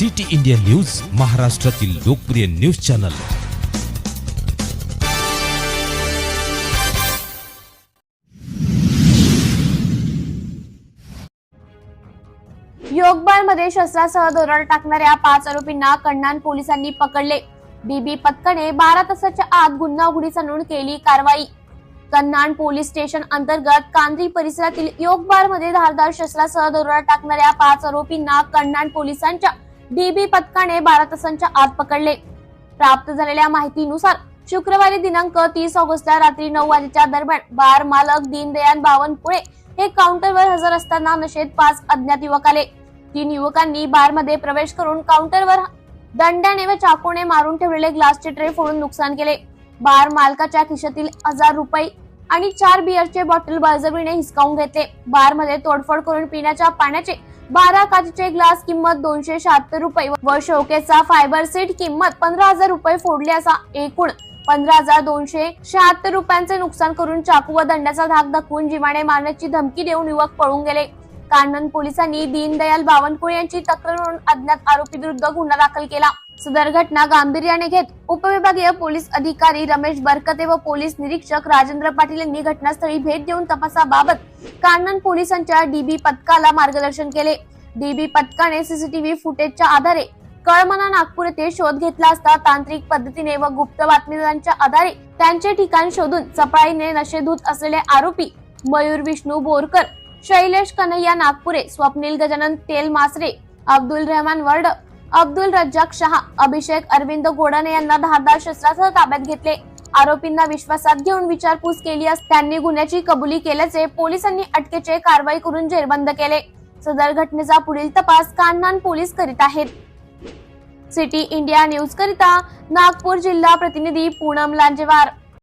City India news महाराष्ट्रातील लोकप्रिय news channel. योगबाळमध्ये शस्त्रासह दरोडा टाकणाऱ्या पाच आरोपींना कण्णान पोलिसांनी पकडले. बीबी पथकाने बारा तासाच्या आत गुन्हा उघडीस आणून केली कारवाई. कन्नाण पोलीस स्टेशन अंतर्गत कांद्री परिसरातील योगमध्ये धारदार शस्त्रासह दरोडा टाकणाऱ्या पाच आरोपींना कन्नाण पोलिसांच्या डीबी पथकाने बारा तासांच्या आत पकडले. प्राप्त झालेल्या माहितीनुसार शुक्रवारी दिनांक तीस ऑगस्टला रात्री नऊ वाजेच्या दरम्यान बार मालक दीनदयाल बावनकुळे हे काउंटरवर हजर असताना नशेत पाच अज्ञात युवक आले. तीन युवकांनी बारमध्ये प्रवेश करून काउंटरवर दंडाने व चाकूने मारून ठेवलेले ग्लासचे ट्रे फोडून नुकसान केले. बार मालकाच्या खिशातील हजार रुपये आणि चार बियरचे बॉटल बळजबीने हिसकावून घेतले. बारमध्ये तोडफोड करून पिण्याच्या पाण्याचे बारा काचेचे ग्लास किंमत दोनशे शहात्तर रुपये व शोकेचा फायबर सीट किंमत पंधरा हजार रुपये फोडल्याचा असा एकूण. पंधरा हजार दोनशे शहात्तर रुपयांचे नुकसान करून चाकू व दंडाचा धाक दाखवून जीवाने मारण्याची धमकी देऊन युवक पळून गेले. कानन पोलिसांनी दीनदयाल बावनकुळे यांची तक्रार म्हणून अज्ञात आरोपी विरुद्ध गुन्हा दाखल केला. सदर घटना गांभीर्याने घेत उपविभागीय पोलीस अधिकारी रमेश बरकते व पोलीस निरीक्षक राजेंद्र पाटील यांनी घटनास्थळी भेट देऊन तपासाबाबत कानन पोलिसांच्या डीबी पथकाला मार्गदर्शन केले. डीबी पथकाने सीसीटीव्ही फुटेजच्या आधारे कळमना नागपूर येथे शोध घेतला असता तांत्रिक पद्धतीने व गुप्त बातमीदारांच्या आधारे त्यांचे ठिकाण शोधून चपळाईने नशेधूत असलेले आरोपी मयूर विष्णू बोरकर शैलेश कन्हैया नागपुरे स्वप्नील गजानन तेल मासरे अब्दुल रहमान वर्ड अब्दुल रज्जाक शहा अभिषेक अरविंद गोडाने यांना धारदार शस्त्रासह ताब्यात घेतले. आरोपींना विश्वासात घेऊन विचारपूस केली असता त्यांनी गुन्ह्याची कबुली केल्याचे पोलिसांनी अटकेचे कारवाई करून जेरबंद केले. सदर घटनेचा पुढील तपास कान्हान पोलीस करीत आहेत. सिटी इंडिया न्यूज करिता नागपूर जिल्हा प्रतिनिधी पूनम लांजेवार.